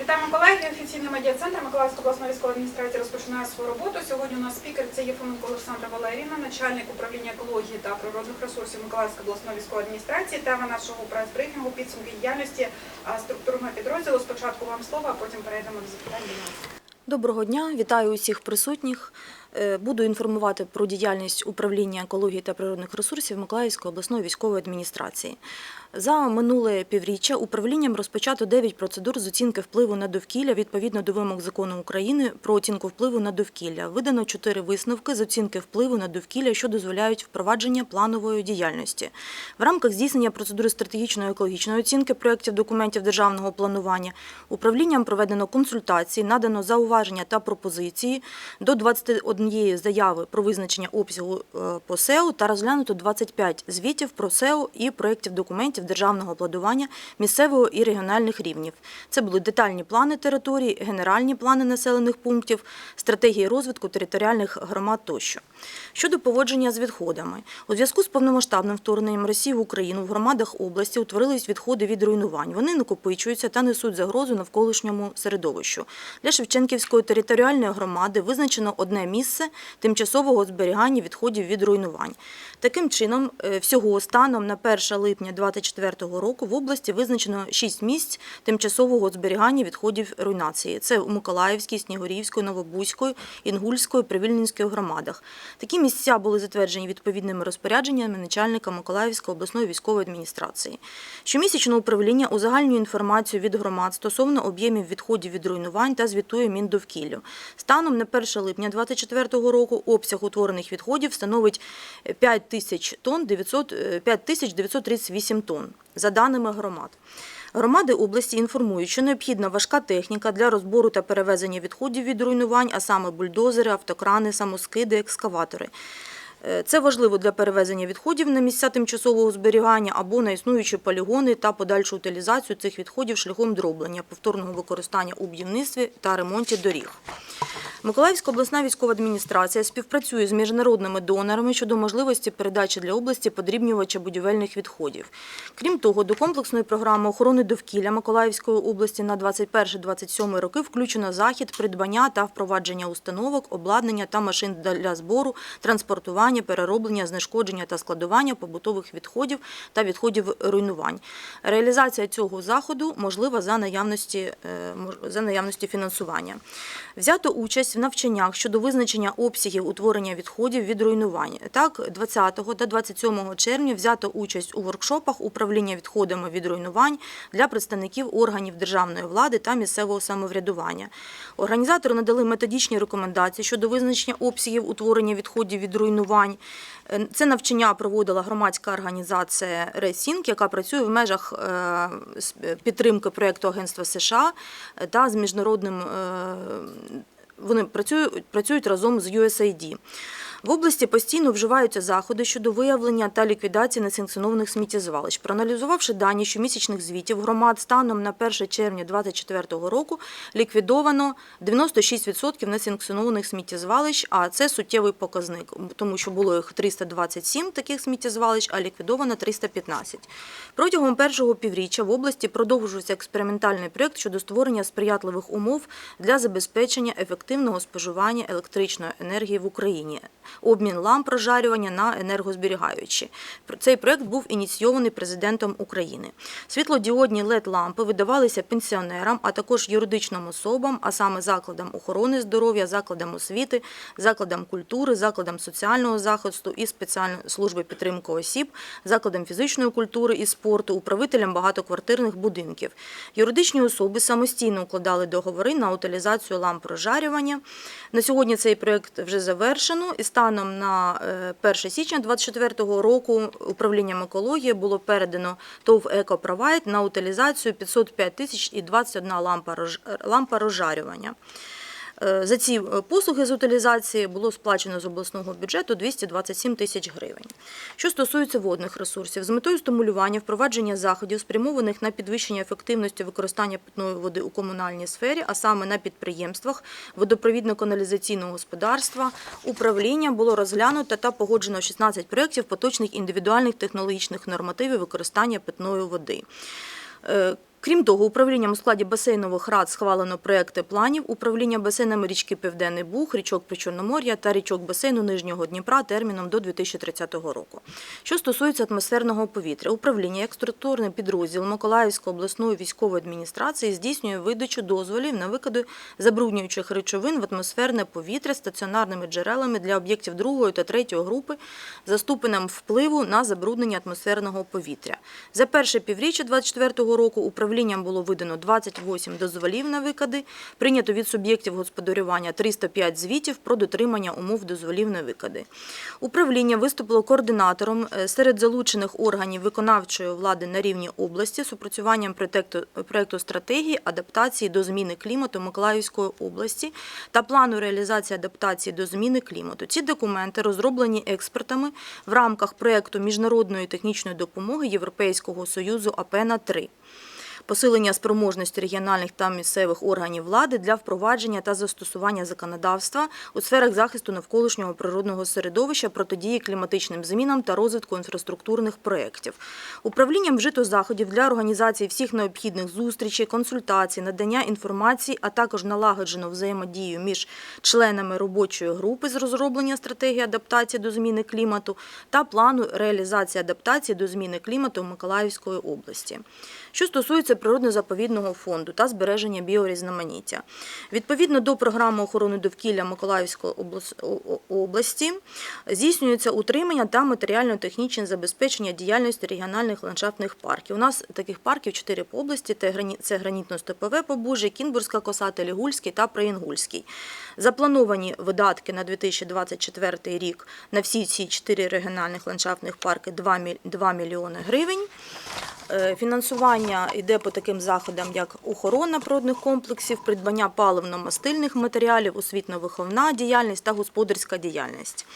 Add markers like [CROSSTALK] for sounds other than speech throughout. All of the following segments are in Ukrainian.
Вітаємо колеги. Офіційний медіа-центр Миколаївської обласної військової адміністрації розпочинає свою роботу. Сьогодні у нас спікер це Єфименко Олександра Валеріївна, начальник управління екології та природних ресурсів Миколаївської обласної військової адміністрації. Тема нашого прес-брифінгу підсумки діяльності структурного підрозділу. Спочатку вам слово, а потім перейдемо до запитань. Доброго дня, вітаю усіх присутніх. Е, Буду інформувати про діяльність управління екології та природних ресурсів Миколаївської обласної військової адміністрації. За минуле півріччя управлінням розпочато 9 процедур з оцінки впливу на довкілля відповідно до вимог закону України про оцінку впливу на довкілля. Видано 4 висновки з оцінки впливу на довкілля, що дозволяють впровадження планової діяльності. В рамках здійснення процедури стратегічної екологічної оцінки проєктів документів державного планування управлінням проведено консультації, надано зауваження та пропозиції до 21 заяви про визначення обсягу е, по СЕО та розглянуто 25 звітів про СЕО і проєктів документів державного планування місцевого і регіональних рівнів. Це були детальні плани територій, генеральні плани населених пунктів, стратегії розвитку територіальних громад тощо. Щодо поводження з відходами, у зв'язку з повномасштабним вторгненням Росії в Україну в громадах області утворились відходи від руйнувань. Вони накопичуються та несуть загрозу навколишньому середовищу. Для Шевченківської територіальної громади визначено одне місце тимчасового зберігання відходів від руйнувань. Таким чином, е, всього станом на 1 липня 2024 року в області визначено 6 місць тимчасового зберігання відходів руйнації. Це у Миколаївській, Снігурівської, Новобузької, Інгульської, Привільненської громадах. Такі місця були затверджені відповідними розпорядженнями начальника Миколаївської обласної військової адміністрації. Щомісячно управління узагальнює інформацію від громад стосовно об'ємів відходів від руйнувань та звітує Міндовкіллю. Станом на 1 липня 2024 року обсяг утворених відходів становить 5 тисяч тонн 900, е, 5 тисяч 938 тонн, за даними громад. Громади області інформують, що необхідна важка техніка для розбору та перевезення відходів від руйнувань, а саме бульдозери, автокрани, самоскиди, екскаватори. Це важливо для перевезення відходів на місця тимчасового зберігання або на існуючі полігони та подальшу утилізацію цих відходів шляхом дроблення, повторного використання у будівництві та ремонті доріг. Миколаївська обласна військова адміністрація співпрацює з міжнародними донорами щодо можливості передачі для області подрібнювача будівельних відходів. Крім того, до комплексної програми охорони довкілля Миколаївської області на 21-27 роки включено захід придбання та впровадження установок, обладнання та машин для збору, транспортування, перероблення, знешкодження та складування побутових відходів та відходів руйнувань. Реалізація цього заходу можлива за наявності, е, за наявності фінансування. Взято участь в навчаннях щодо визначення обсягів утворення відходів від руйнувань. Так, 20 та 27 червня взято участь у воркшопах управління відходами від руйнувань для представників органів державної влади та місцевого самоврядування. Організатори надали методичні рекомендації щодо визначення обсягів утворення відходів від руйнувань. Е, Це навчання проводила громадська організація Ресінк, яка працює в межах е, підтримки проєкту Агентства США е, та з міжнародним. е, Вони працюють, працюють разом з USAID. В області постійно вживаються заходи щодо виявлення та ліквідації несанкціонованих сміттєзвалищ. Проаналізувавши дані щомісячних звітів громад станом на 1 червня 2024 року ліквідовано 96% несанкціонованих сміттєзвалищ, а це суттєвий показник, тому що було їх 327 таких сміттєзвалищ, а ліквідовано 315. Протягом першого півріччя в області продовжується експериментальний проєкт щодо створення сприятливих умов для забезпечення ефективного споживання електричної енергії в Україні, обмін ламп прожарювання на енергозберігаючі. Цей проєкт був ініційований президентом України. Світлодіодні LED-лампи видавалися пенсіонерам, а також юридичним особам, а саме закладам охорони здоров'я, закладам освіти, закладам культури, закладам соціального захисту і спеціальної служби підтримки осіб, закладам фізичної культури і спорту, управителям багатоквартирних будинків. Юридичні особи самостійно укладали договори на утилізацію ламп прожарювання. На сьогодні цей проєкт вже завершено і станом на е, 1 січня 2024 року управлінням екології було передано ТОВ «Екопровайд» на утилізацію 505 тисяч і 21 лампа, рож- лампа розжарювання. Е, За ці е, послуги з утилізації було сплачено з обласного бюджету 227 тисяч гривень. Що стосується водних ресурсів, з метою стимулювання впровадження заходів, спрямованих на підвищення ефективності використання питної води у комунальній сфері, а саме на підприємствах водопровідно-каналізаційного господарства, управління було розглянуто та погоджено 16 проєктів поточних індивідуальних технологічних нормативів використання питної води. Крім того, управлінням у складі басейнових рад схвалено проекти планів управління басейнами річки Південний Буг, річок Причорномор'я та річок басейну Нижнього Дніпра терміном до 2030 року. Що стосується атмосферного повітря, управління як структурний підрозділ Миколаївської обласної військової адміністрації здійснює видачу дозволів на викиди забруднюючих речовин в атмосферне повітря стаціонарними джерелами для об'єктів другої та третьої групи за ступенем впливу на забруднення атмосферного повітря. За перше півріччя 2024 року управлінням було видано 28 дозволів на викиди, прийнято від суб'єктів господарювання 305 звітів про дотримання умов дозволів на викиди. Управління виступило координатором е, серед залучених органів виконавчої влади на рівні області з опрацюванням проекту стратегії адаптації до зміни клімату Миколаївської області та плану реалізації адаптації до зміни клімату. Ці документи розроблені експертами в рамках проекту міжнародної технічної допомоги Європейського союзу АПЕНА 3 посилення спроможності регіональних та місцевих органів влади для впровадження та застосування законодавства у сферах захисту навколишнього природного середовища, протидії кліматичним змінам та розвитку інфраструктурних проєктів. Управлінням вжито заходів для організації всіх необхідних зустрічей, консультацій, надання інформації, а також налагоджено взаємодію між членами робочої групи з розроблення стратегії адаптації до зміни клімату та плану реалізації адаптації до зміни клімату Миколаївської області. Що стосується природно-заповідного фонду та збереження біорізноманіття, відповідно до програми охорони довкілля Миколаївської області здійснюється утримання та матеріально-технічне забезпечення діяльності регіональних ландшафтних парків. У нас таких парків чотири по області: це гранітно-степове побужжя, Кінбурзька коса, Телігульський та Приінгульський. Заплановані видатки на 2024 рік на всі ці чотири регіональних ландшафтних парки 2 мільйони гривень. Е, Фінансування йде по таким заходам, як охорона природних комплексів, придбання паливно-мастильних матеріалів, освітно-виховна діяльність та господарська діяльність.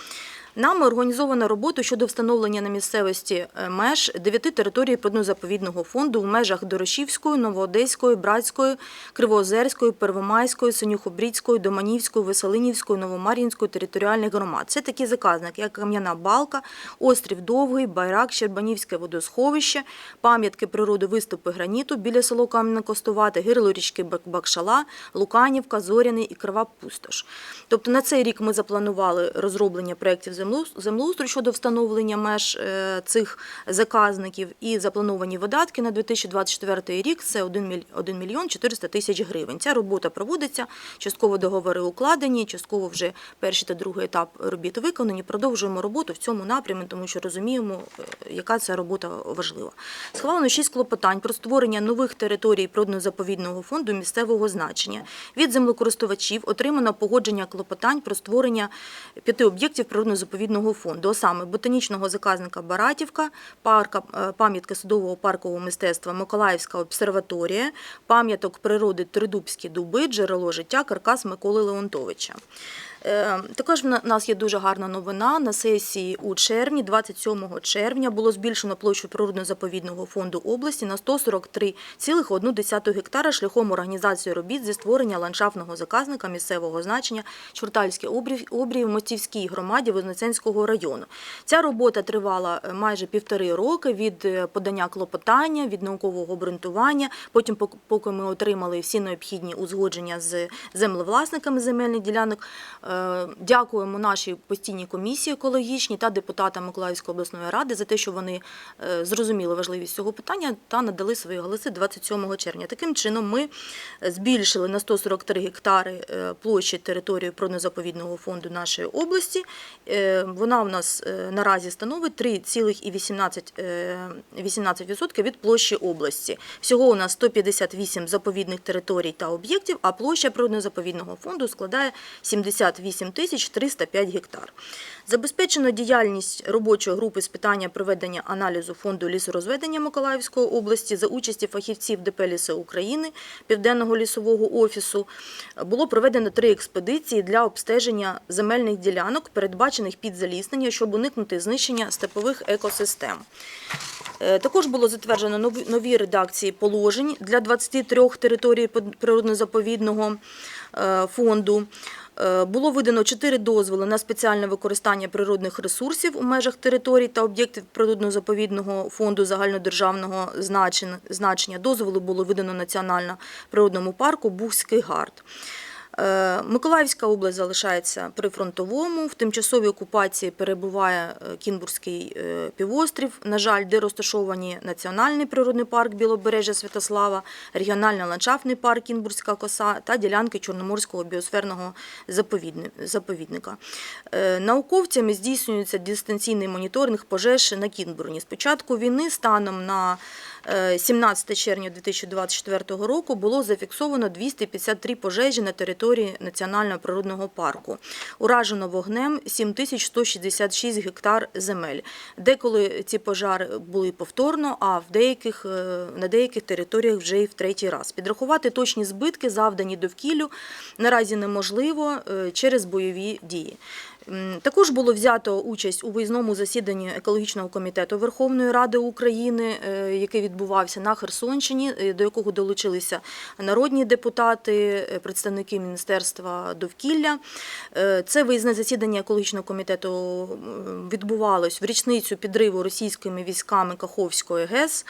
Нами організовано роботу щодо встановлення на місцевості е, меж дев'яти територій природно-заповідного фонду в межах Дорошівської, Новоодеської, Братської, Кривоозерської, Первомайської, Синюхобрідської, Доманівської, Веселинівської, Новомар'їнської територіальних громад. Це такі заказники, як Кам'яна Балка, Острів Довгий, Байрак, Щербанівське водосховище, пам'ятки природи виступи граніту біля село Кам'янокостувати, гирло річки Бакшала, Луканівка, Зоряний і Крива Пустош. Тобто на цей рік ми запланували розроблення проєктів землеустрою щодо встановлення меж е, цих заказників і заплановані видатки на 2024 рік це 1 мільйон 400 тисяч гривень. Ця робота проводиться, частково договори укладені, частково вже перший та другий етап робіт виконані. Продовжуємо роботу в цьому напрямі, тому що розуміємо, е, яка ця робота важлива. Схвалено шість клопотань про створення нових територій природно-заповідного фонду місцевого значення. Від землекористувачів отримано погодження клопотань про створення п'яти об'єктів природно-заповідного фонду, а саме ботанічного заказника Баратівка, парка, пам'ятки пам'ятка садового паркового мистецтва Миколаївська обсерваторія, пам'яток природи Тридубські дуби, джерело життя, каркас Миколи Леонтовича. Е, Також в нас є дуже гарна новина. На сесії у червні, 27 червня, було збільшено площу природно-заповідного фонду області на 143,1 гектара шляхом організації робіт зі створення ландшафтного заказника місцевого значення Чортальський обрій в Мостівській громаді Вознесенського району. Ця робота тривала е, майже півтори роки від е, подання клопотання, від наукового обґрунтування. Потім, пок- поки ми отримали всі необхідні узгодження з землевласниками земельних ділянок. Е, Дякуємо нашій постійній комісії екологічній та депутатам Миколаївської обласної ради за те, що вони е, зрозуміли важливість цього питання та надали свої голоси 27 червня. Таким чином, ми збільшили на 143 гектари е, площі території природно-заповідного фонду нашої області. Вона у нас наразі становить 3,18% е, 18% від площі області. Всього у нас 158 заповідних територій та об'єктів, а площа природно-заповідного фонду складає 78 тисяч 305 гектар. Забезпечено діяльність робочої групи з питання проведення аналізу фонду лісорозведення Миколаївської області за участі фахівців ДП «Ліси України, Південного лісового офісу. Було проведено три експедиції для обстеження земельних ділянок, передбачених під заліснення, щоб уникнути знищення степових екосистем. Е, Також було затверджено нові- нові редакції положень для 23 територій природно-заповідного е, фонду. Е, Було видано чотири дозволи на спеціальне використання природних ресурсів у межах територій та об'єктів природно-заповідного фонду загальнодержавного значення. Дозволи було видано Національно природному парку Бухський гард. Е, Миколаївська область залишається прифронтовому. В тимчасовій окупації перебуває е, Кінбурзький е, півострів, на жаль, де розташовані Національний природний парк Білобережжя Святослава, регіональний ландшафтний парк Кінбурзька коса та ділянки Чорноморського біосферного заповідника. Науковцями здійснюється дистанційний моніторинг пожеж на Кінбурні. З початку війни станом на 17 червня 2024 року було зафіксовано 253 пожежі на території Національного природного парку. Уражено вогнем 7166 гектар земель. Деколи ці пожари були повторно, а в деяких, е, на деяких територіях вже і в третій раз. Підрахувати точні збитки, завдані довкіллю, наразі неможливо е, через бойові дії. Також було взято участь у виїзному засіданні екологічного комітету Верховної Ради України, е, який відбувався на Херсонщині, е, до якого долучилися народні депутати, е, представники Міністерства довкілля. Це виїзне засідання екологічного комітету відбувалось в річницю підриву російськими військами Каховської ГЕС.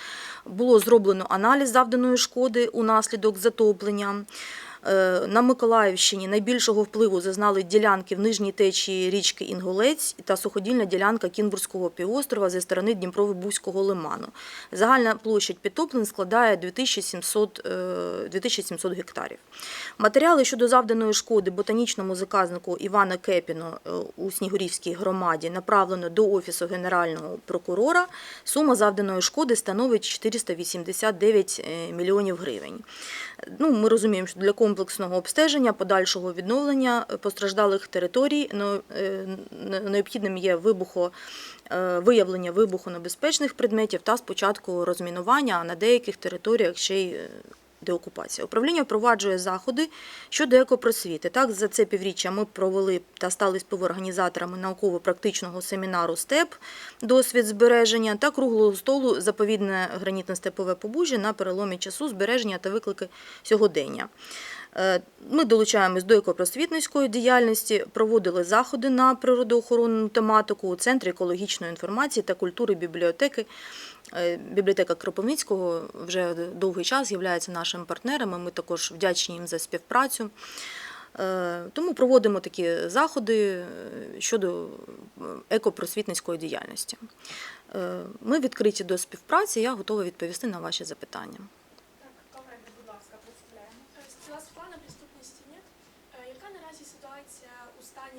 Було зроблено аналіз завданої шкоди унаслідок затоплення. Е, На Миколаївщині найбільшого впливу зазнали ділянки в нижній течії річки Інгулець та суходільна ділянка Кінбурзького півострова зі сторони Дніпрово-Бузького лиману. Загальна площадь підтоплень складає 2700, е, 2700 гектарів. Матеріали щодо завданої шкоди ботанічному заказнику Івана Кепіно е, у Снігурівській громаді направлено до Офісу Генерального прокурора. Сума завданої шкоди становить 489 е, мільйонів гривень. Ну, ми розуміємо, що для комплексного обстеження, подальшого відновлення е, постраждалих територій ну, е, не- необхідним є вибухо, е, виявлення вибухонебезпечних предметів та спочатку розмінування, а на деяких територіях ще й деокупація. Управління впроваджує заходи щодо екопросвіти. Так, за це півріччя ми провели та стали співорганізаторами науково-практичного семінару СТЕП досвід збереження та круглого столу заповідне гранітне степове побужжя на переломі часу збереження та виклики сьогодення. Е, Ми долучаємось до екопросвітницької діяльності, проводили заходи на природоохоронну тематику у Центрі екологічної інформації та культури бібліотеки. Е, Бібліотека Кропивницького вже довгий час є нашими партнерами. Ми також вдячні їм за співпрацю. Е, Тому проводимо такі заходи щодо екопросвітницької діяльності. Ми відкриті до співпраці, я готова відповісти на ваші запитання. Так, колеги, будь ласка, представляємо. Стіла Світлана, преступності нет. Е, Яка наразі ситуація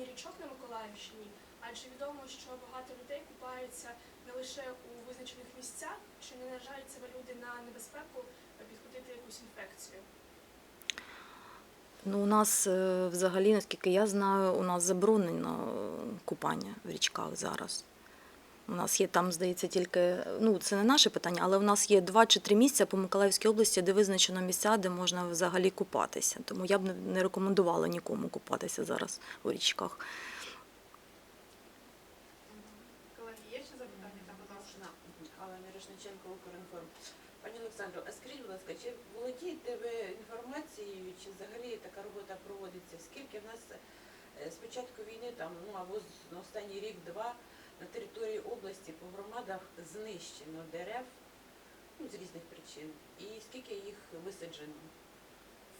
у річок на Миколаївщині? Адже відомо, що багато людей купаються не лише у визначених місцях, чи не наражають себе люди на небезпеку підхопити якусь інфекцію. Ну, у нас е, взагалі, наскільки я знаю, у нас заборонено купання в річках зараз. У нас є там, здається, тільки ну це не наше питання, але у нас є два чи три місця по Миколаївській області, де визначено місця, де можна взагалі купатися. Тому я б не- не рекомендувала нікому купатися зараз у річках. Колеги, є ще запитання? Та, ласка. Можна, Алла Укрінформ. Пані Олександро, а скажіть, будь ласка, чи володієте ви інформацією, чи взагалі така робота проводиться? Скільки в нас е, з початку війни, там, ну або на останній рік-два, на території області по громадах знищено дерев ну, з різних причин, і скільки їх висаджено?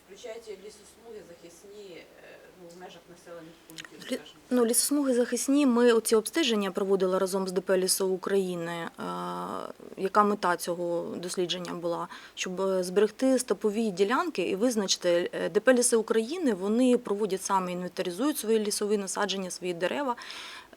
Включаючи лісосмуги захисні е, ну, в межах населених пунктів, скажімо. Ну, лісосмуги захисні. Ми оці обстеження проводили разом з ДП «Лісо України. Е, Яка мета цього дослідження була? Щоб е, зберегти стопові ділянки і визначити ДП «Ліси України. Вони проводять саме інвентаризують свої лісові насадження, свої дерева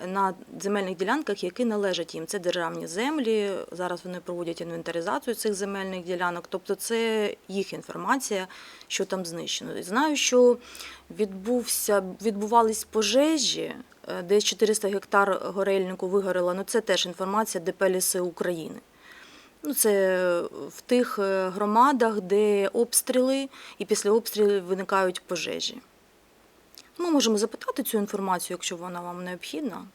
на земельних ділянках, які належать їм. Це державні землі. Зараз вони проводять інвентаризацію цих земельних ділянок. Тобто, це їх інформація, що там знищено. Знаю, що відбувся, відбувались пожежі, е, десь 400 гектар горельнику вигорело. Ну це теж інформація ДП «Ліси України. Ну, це в тих е, громадах, де обстріли, і після обстрілів виникають пожежі. Ми можемо запитати цю інформацію, якщо вона вам необхідна.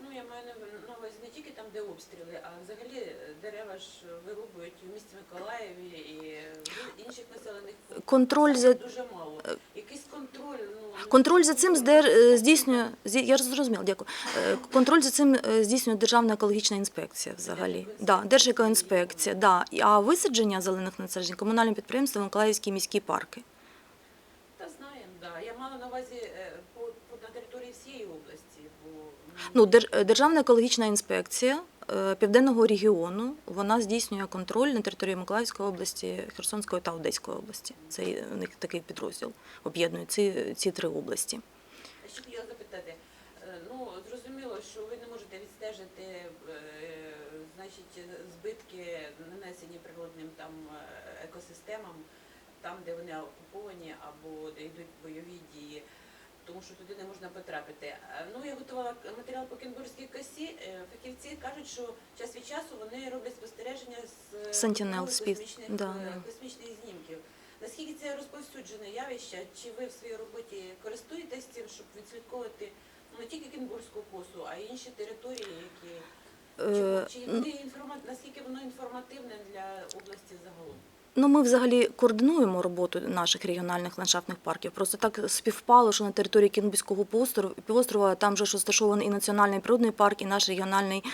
Ну, я маю на- на увазі не тільки там, де обстріли, а взагалі дерева ж вирубують в місті Миколаєві і в інших населених пунктах. Контроль за дуже мало. Якийсь контроль, ну Контроль за цим е, здійснює я зрозуміла, дякую. Е, Контроль за цим е, здійснює Державна екологічна інспекція взагалі. Да, Держекоінспекція, да. А висадження зелених насаджень комунальним підприємством Миколаївські міські парки. Та знаємо, да. Я мала на увазі е, по, по на території всієї області, бо Ну, е, Державна екологічна інспекція е, Південного регіону вона здійснює контроль на території Миколаївської області, Херсонської та Одеської області. Це у них такий підрозділ об'єднує ці, ці три області. Ще хотіла запитати, е, ну зрозуміло, що ви не можете відстежити значить, збитки, нанесені природним там екосистемам, там, де вони окуповані або де йдуть бойові дії, тому що туди не можна потрапити. Е, Ну, я готувала матеріал по Кенбурзькій косі. Е, Фахівці кажуть, що час від часу вони роблять спостереження з е, Sentinel допомогою космічних, да, е, да. космічних знімків. Наскільки це розповсюджене явище? Чи ви в своїй роботі користуєтесь цим, щоб відслідковувати ну, не тільки Кінбурзьку косу, а й інші території, які Е, чи, чи вони інформа... наскільки воно інформативне для області загалом? Ну, ми взагалі координуємо роботу наших регіональних ландшафтних парків. Просто так співпало, що на території Кінбузького півострова, там же ж розташований і національний природний парк, і наш регіональний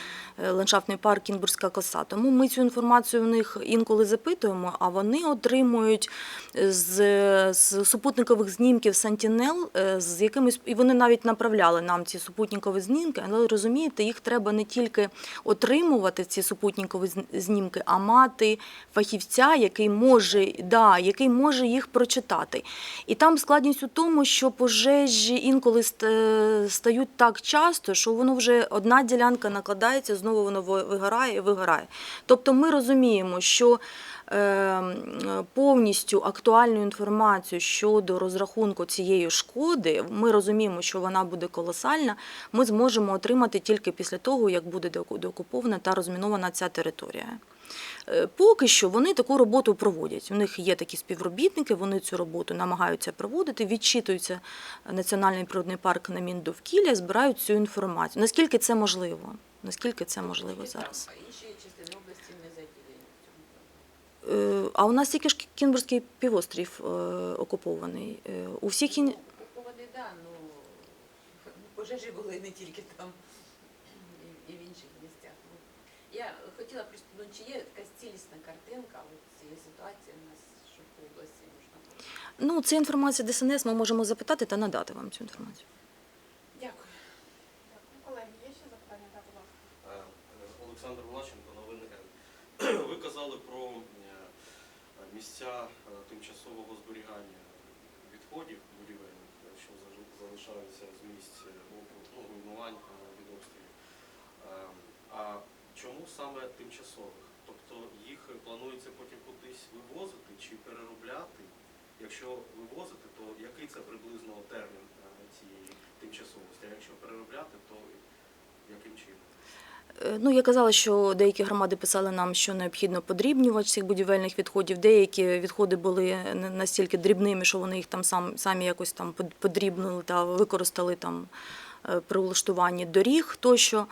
е, ландшафтний парк Кінбурзька коса. Тому ми цю інформацію в них інколи запитуємо, а вони отримують з, з супутникових знімків Sentinel, е, з якимись і вони навіть направляли нам ці супутникові знімки, але розумієте, їх треба не тільки отримувати ці супутникові знімки, а мати фахівця, який може, да, який може їх прочитати. І там складність у тому, що пожежі інколи стають так часто, що воно вже одна ділянка накладається, знову воно вигорає і вигорає. Тобто ми розуміємо, що е, повністю актуальну інформацію щодо розрахунку цієї шкоди, ми розуміємо, що вона буде колосальна, ми зможемо отримати тільки після того, як буде деоку- деокупована та розмінована ця територія. Е, Поки що вони таку роботу проводять. У них є такі співробітники, вони цю роботу намагаються проводити, відчитується Національний природний парк на Міндовкілля, збирають цю інформацію. Наскільки це можливо? Наскільки це можливо зараз? а інші частини області не задіяні в цьому. Е, А у нас тільки ж Кінбурзький півострів е, окупований. У всіх ін... Окупований, да, ну [LAUGHS] пожежі були не тільки там, і, і в інших місцях. Ну, Я хотіла просто, ну чи є якась цілісна картинка цієї ситуації у нас, щоб по області можна було. ну це інформація ДСНС. Ми можемо запитати та надати вам цю інформацію. Дякую. Дякую. Колеги, є ще запитання? Так, будь ласка. Е, Олександр Влащенко, новини Н. [CLEARS THROAT] Ви казали про е, місця е, тимчасового зберігання відходів будівельних, що залишаються з місць ну, руйнувань е, від обстрілів. Е, А чому саме тимчасових? Тобто їх планується потім кудись вивозити чи переробляти? Якщо вивозити, то який це приблизно термін е, цієї тимчасовості? А якщо переробляти, то яким чином? Е, Ну, я казала, що деякі громади писали нам, що необхідно подрібнювач цих будівельних відходів. Деякі відходи були не- настільки дрібними, що вони їх там сам, самі якось там под- подрібнили та використали там е, при влаштуванні доріг тощо.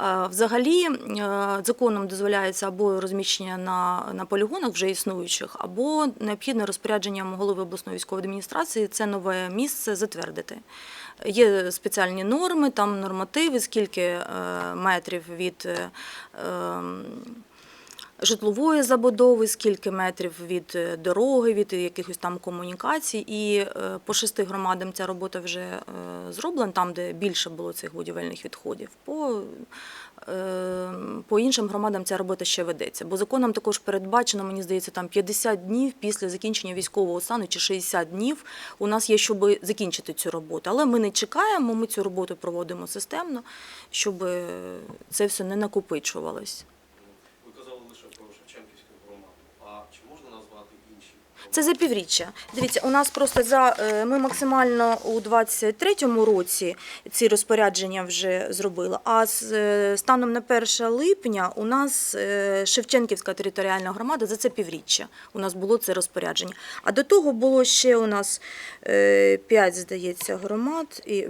Е, Взагалі е, законом дозволяється або розміщення на, на полігонах вже існуючих, або необхідне розпорядженням голови обласної військової адміністрації це нове місце затвердити. Є спеціальні норми, там нормативи, скільки е, метрів від е, ем, житлової забудови, скільки метрів від е, дороги, від якихось там комунікацій. І е, по шести громадам ця робота вже е, зроблена, там, де більше було цих будівельних відходів. По, по іншим громадам ця робота ще ведеться. Бо законом також передбачено, мені здається, там 50 днів після закінчення військового стану чи 60 днів у нас є, щоб закінчити цю роботу. Але ми не чекаємо, ми цю роботу проводимо системно, щоб це все не накопичувалось. Ви казали лише про Шевченківську громаду. А чи можна назвати інші? Це за півріччя. Дивіться, у нас просто за е, ми максимально у 23-му році ці розпорядження вже зробили. А з е, станом на 1 липня у нас е, Шевченківська територіальна громада за це півріччя. У нас було це розпорядження. А до того було ще у нас 5, здається, громад: і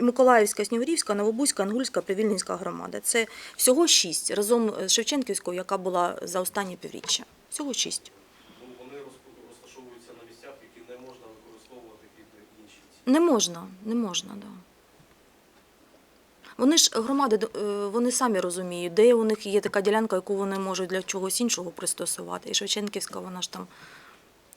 Миколаївська, Снігурівська, Новобузька, Ангульська, Привільненська громада. Це всього 6 разом з Шевченківською, яка була за останнє півріччя. Всього 6. Ну, вони розп- розташовуються на місцях, які не можна Не можна, так. да. Вони ж громади, е, вони самі розуміють, де у них є така ділянка, яку вони можуть для чогось іншого пристосувати. І Шевченківська, вона ж там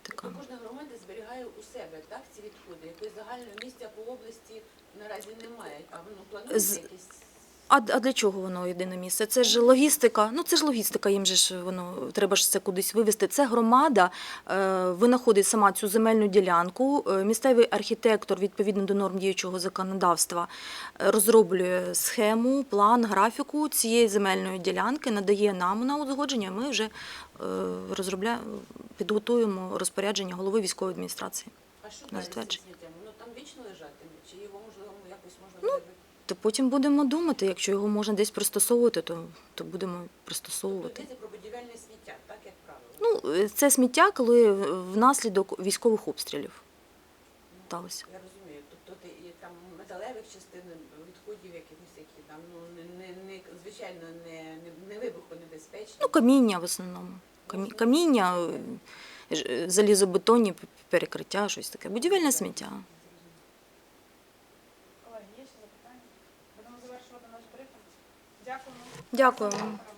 така. Тобто кожна громада зберігає у себе так ці відходи. Якої загального місця по області наразі немає. А воно планує З- якесь. А, а для чого воно єдине місце? Це ж логістика. Ну це ж логістика, їм же ж воно треба ж це кудись вивезти. Це громада е, винаходить сама цю земельну ділянку. Е, Місцевий архітектор, відповідно до норм діючого законодавства, е, розроблює схему, план, графіку цієї земельної ділянки, надає нам на узгодження. Ми вже е, розробляємо, підготуємо розпорядження голови військової адміністрації. А що на далі з цим затвердження. сміттям? Воно там вічно лежатиме? Чи його можливо якось можна Ну, То потім будемо думати, якщо його можна десь пристосовувати, то, то будемо пристосовувати. йдеться про будівельне сміття, так як правило. Ну, е, це сміття, коли внаслідок військових обстрілів сталося. Я розумію. Тобто там металевих частин, відходів якихось, які там ну не, не, звичайно не, не, не вибухонебезпечні. Ну, каміння в основному. Камі- Каміння, е, е, залізобетонні перекриття, щось таке. Будівельне сміття. Колеги, є ще запитання? Будемо завершувати наш брифінг. Дякуємо. Дякую. Перемогу.